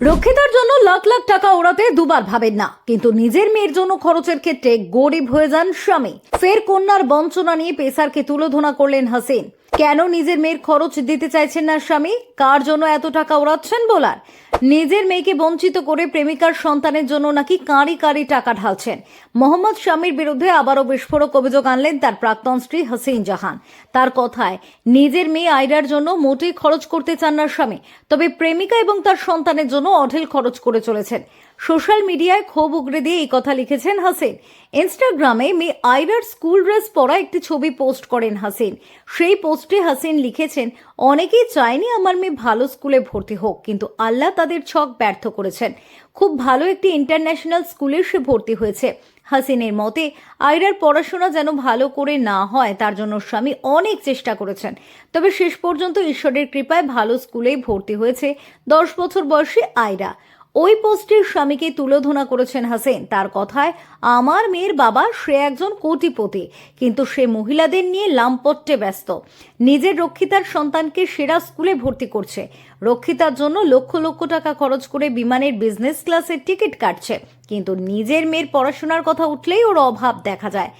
রক্ষিতার জন্য লাখ লাখ টাকা ওড়াতে দুবার ভাবেন না, কিন্তু নিজের মেয়ের জন্য খরচের ক্ষেত্রে গরিব হয়ে যান স্বামী। ফের কন্যার বঞ্চনা নিয়ে পেশারকে তুলোধনা করলেন হাসিন। কেন নিজের মেয়ের খরচ দিতে চাইছেন না স্বামী? কার জন্য এত টাকা ওড়াচ্ছেন বলার? নিজের মেয়েকে বঞ্চিত করে প্রেমিকার সন্তানের জন্য নাকি কাঁড়ি কাঁড়ি টাকা ঢালছেন? মোহাম্মদ স্বামীর বিরুদ্ধে আবারও বিস্ফোরক অভিযোগ আনলেন তার প্রাক্তন স্ত্রী হাসিন জাহান। তার কথায়, নিজের মেয়ে আয়রার জন্য মোটেই খরচ করতে চান না স্বামী, তবে প্রেমিকা এবং তার সন্তানের জন্য অঢেল খরচ করে চলেছেন। সোশ্যাল মিডিয়ায় ক্ষোভ উগড়ে দিয়ে এই কথা লিখেছেন হাসিন। ইনস্টাগ্রামে মেয়ে আয়রার স্কুল ড্রেস পরা একটি ছবি পোস্ট করেন হাসিন। সেই পোস্টে হাসিন লিখেছেন, অনেকেই চায়নি আমার মেয়ে ভালো স্কুলে ভর্তি হোক, কিন্তু আল্লাহ তাদের ছক ব্যর্থ করেছেন। খুব ভালো একটি ইন্টারন্যাশনাল স্কুলে সে ভর্তি হয়েছে। হাসিনের মতে, আয়রার পড়াশোনা যেন ভালো করে না হয়, তার জন্য স্বামী অনেক চেষ্টা করেছেন। তবে শেষ পর্যন্ত ঈশ্বরের কৃপায় ভালো স্কুলেই ভর্তি হয়েছে দশ বছর বয়সী আয়রা। ওই পোস্টের স্বামীকে তুলোধনা করেছেন হাসেন। তার কথায়, আমার মেয়ের বাবা সে একজন কোটিপতি, কিন্তু সে মহিলাদের নিয়ে লাম্পট্যে ব্যস্ত। নিজের রক্ষিতার সন্তানকে সেরা স্কুলে ভর্তি করছে। রক্ষিতার জন্য লক্ষ লক্ষ টাকা খরচ করে বিমানের বিজনেস ক্লাসের টিকিট কাটছে। কিন্তু নিজের মেয়ের পড়াশোনার কথা উঠলেই ওর অভাব দেখা যায়।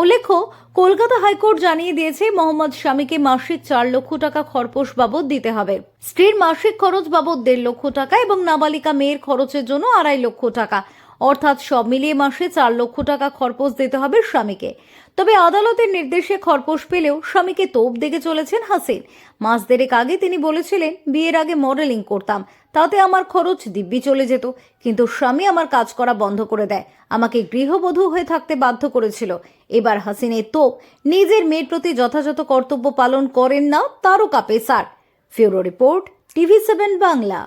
উল্লেখ্য কলকাতা হাইকোর্ট জানিয়ে দিয়েছে মোহাম্মদ স্বামীকে মাসিক চার লক্ষ টাকা খরপোশ বাবদ দিতে হবে। স্ত্রীর মাসিক খরচ বাবদ দেড় লক্ষ টাকা এবং নাবালিকা মেয়ের খরচের জন্য আড়াই লক্ষ টাকা। অর্থাৎ সব মিলিয়ে মাসে চার লক্ষ টাকা খরপোশ দিতে হবে স্বামীকে। তবে আদালতের নির্দেশে খরপোশ পেলেও স্বামীকে তোপ দেখে চলেছেন হাসিন। মাস দেড়েক আগে তিনি বলেছিলেন, বিয়ের আগে মডেলিং করতাম, তাতে আমার খরচ দিব্যি চলে যেত, কিন্তু স্বামী আমার কাজ করা বন্ধ করে দেয়, আমাকে গৃহবধূ হয়ে থাকতে বাধ্য করেছিল। এবার হাসিনের তোপ নিজের মেয়ের প্রতি যথাযথ কর্তব্য পালন করেন না তারকা pacer. Bureau report, TV seven Bangla.